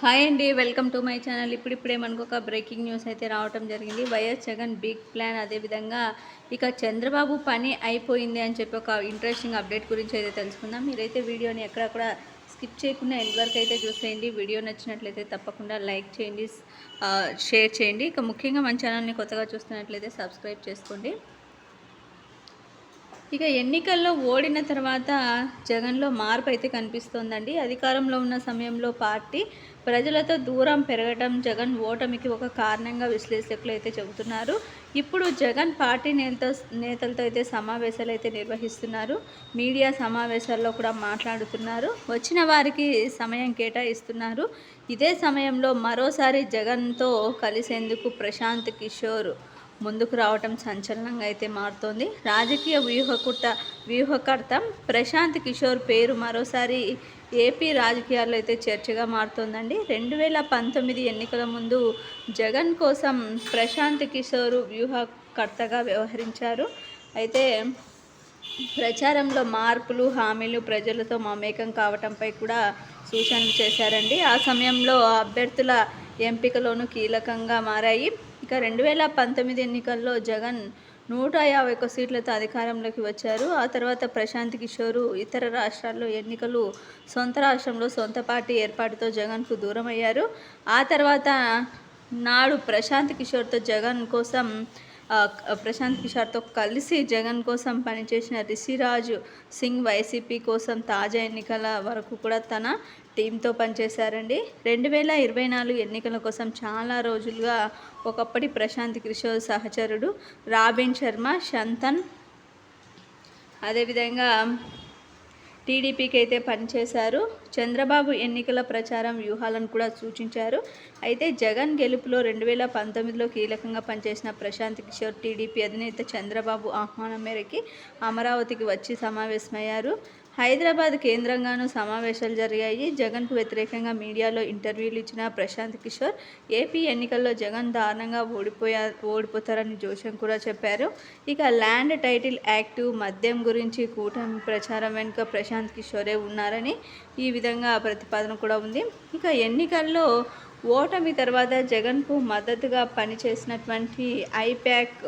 Hi అండి welcome to my channel. ఇప్పుడిప్పుడే మనకు ఒక బ్రేకింగ్ న్యూస్ అయితే రావటం జరిగింది. వైఎస్ జగన్ బిగ్ ప్లాన్ అదేవిధంగా ఇక చంద్రబాబు పని అయిపోయింది అని చెప్పి ఒక ఇంట్రెస్టింగ్ అప్డేట్ గురించి అయితే తెలుసుకుందాం. మీరైతే వీడియోని ఎక్కడక్కడ స్కిప్ చేయకుండా ఎండ్ వరకు అయితే చూసేయండి. వీడియో నచ్చినట్లయితే తప్పకుండా లైక్ చేయండి షేర్ చేయండి. ఇక ముఖ్యంగా మన ఛానల్ని కొత్తగా చూస్తున్నట్లయితే సబ్స్క్రైబ్ చేసుకోండి. ఇక ఎన్నికల్లో ఓడిన తర్వాత జగన్లో మార్పు అయితే కనిపిస్తోందండి. అధికారంలో ఉన్న సమయంలో పార్టీ ప్రజలతో దూరం పెరగడం జగన్ ఓటమికి ఒక కారణంగా విశ్లేషకులు అయితే చెబుతున్నారు. ఇప్పుడు జగన్ పార్టీ నేత నేతలతో అయితే సమావేశాలు అయితే నిర్వహిస్తున్నారు. మీడియా సమావేశాల్లో కూడా మాట్లాడుతున్నారు. వచ్చిన వారికి సమయం కేటాయిస్తున్నారు. ఇదే సమయంలో మరోసారి జగన్తో కలిసేందుకు ప్రశాంత్ కిషోర్ ముందుకు రావటం సంచలనంగా అయితే మారుతోంది. రాజకీయ వ్యూహకర్త వ్యూహకర్త ప్రశాంత్ కిషోర్ పేరు మరోసారి ఏపీ రాజకీయాల్లో అయితే చర్చగా మారుతోందండి. రెండు వేల పంతొమ్మిది ఎన్నికల ముందు జగన్ కోసం ప్రశాంత్ కిషోర్ వ్యూహకర్తగా వ్యవహరించారు. అయితే ప్రచారంలో మార్పులు హామీలు ప్రజలతో మమేకం కావటంపై కూడా సూచనలు చేశారండి. ఆ సమయంలో అభ్యర్థుల ఎంపికలోనూ కీలకంగా మారాయి. ఇక రెండు వేల పంతొమ్మిది ఎన్నికల్లో జగన్ నూట యాభై ఒక్క సీట్లతో అధికారంలోకి వచ్చారు. ఆ తర్వాత ప్రశాంత్ కిషోర్ ఇతర రాష్ట్రాల్లో ఎన్నికలు సొంత రాష్ట్రంలో సొంత పార్టీ ఏర్పాటుతో జగన్కు దూరం అయ్యారు ఆ తర్వాత నాడు ప్రశాంత్ కిషోర్తో జగన్ కోసం ప్రశాంత్ కిషోర్తో కలిసి జగన్ కోసం పనిచేసిన రిషిరాజు సింగ్ వైసీపీ కోసం తాజా ఎన్నికల వరకు కూడా తన టీంతో పనిచేశారండి. రెండు వేల ఇరవై నాలుగు ఎన్నికల కోసం చాలా రోజులుగా ఒకప్పటి ప్రశాంత్ కిషోర్ సహచరుడు రాబిన్ శర్మ శంతన్ అదేవిధంగా టీడీపీకి అయితే పనిచేశారు. చంద్రబాబు ఎన్నికల ప్రచారం వ్యూహాలను కూడా సూచించారు. అయితే జగన్ గెలుపులో రెండు వేల పంతొమ్మిదిలో కీలకంగా పనిచేసిన ప్రశాంత్ కిషోర్ టీడీపీ అధినేత చంద్రబాబు ఆహ్వానం మేరకి అమరావతికి వచ్చి సమావేశమయ్యారు. హైదరాబాద్ కేంద్రంగానూ సమావేశాలు జరిగాయి. జగన్కు వ్యతిరేకంగా మీడియాలో ఇంటర్వ్యూలు ఇచ్చిన ప్రశాంత్ కిషోర్ ఏపీ ఎన్నికల్లో జగన్ దారుణంగా ఓడిపోయా ఓడిపోతారని జోషం కూడా చెప్పారు. ఇక ల్యాండ్ టైటిల్ యాక్టు మద్యం గురించి కూటమి ప్రచారం వెనుక ప్రశాంత్ కిషోరే ఉన్నారని ఈ విధంగా ప్రతిపాదన కూడా ఉంది. ఇక ఎన్నికల్లో ఓటమి తర్వాత జగన్కు మద్దతుగా పనిచేసినటువంటి ఐప్యాక్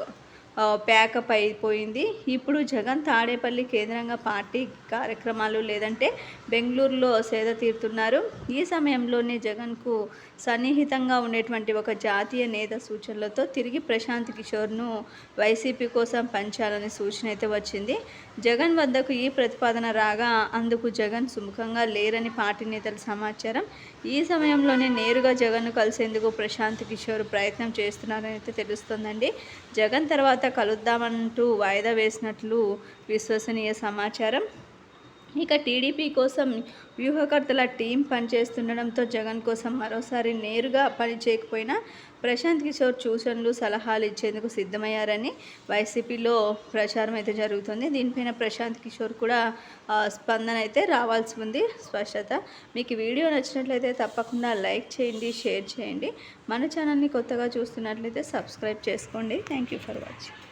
ప్యాకప్ అయిపోయింది. ఇప్పుడు జగన్ తాడేపల్లి కేంద్రంగా పార్టీ కార్యక్రమాలు లేదంటే బెంగళూరులో సేద తీరుతున్నారు. ఈ సమయంలోనే జగన్కు సన్నిహితంగా ఉండేటువంటి ఒక జాతీయ నేత సూచనలతో తిరిగి ప్రశాంత్ కిషోర్ను వైసీపీ కోసం పంచాలని సూచన అయితే వచ్చింది. జగన్ వద్దకు ఈ ప్రతిపాదన రాగా అందుకు జగన్ సుముఖంగా లేరని పార్టీ నేతల సమాచారం. ఈ సమయంలోనే నేరుగా జగన్ను కలిసేందుకు ప్రశాంత్ కిషోర్ ప్రయత్నం చేస్తున్నారని అయితే తెలుస్తోందండి. జగన్ తర్వాత కలుద్దామంటూ వాయిదా వేసినట్లు విశ్వసనీయ సమాచారం ఇక టీడీపీ కోసం వ్యూహకర్తల టీం పనిచేస్తుండడంతో జగన్ కోసం మరోసారి నేరుగా పని చేయకపోయినా ప్రశాంత్ కిషోర్ సూచనలు సలహాలు ఇచ్చేందుకు సిద్ధమయ్యారని వైసీపీలో ప్రచారం అయితే జరుగుతుంది. దీనిపైన ప్రశాంత్ కిషోర్ కూడా స్పందన అయితే రావాల్సి ఉంది. స్పష్టత. మీకు వీడియో నచ్చినట్లయితే తప్పకుండా లైక్ చేయండి షేర్ చేయండి. మన ఛానల్ని కొత్తగా చూస్తున్నట్లయితే సబ్స్క్రైబ్ చేసుకోండి. Thank you for watching.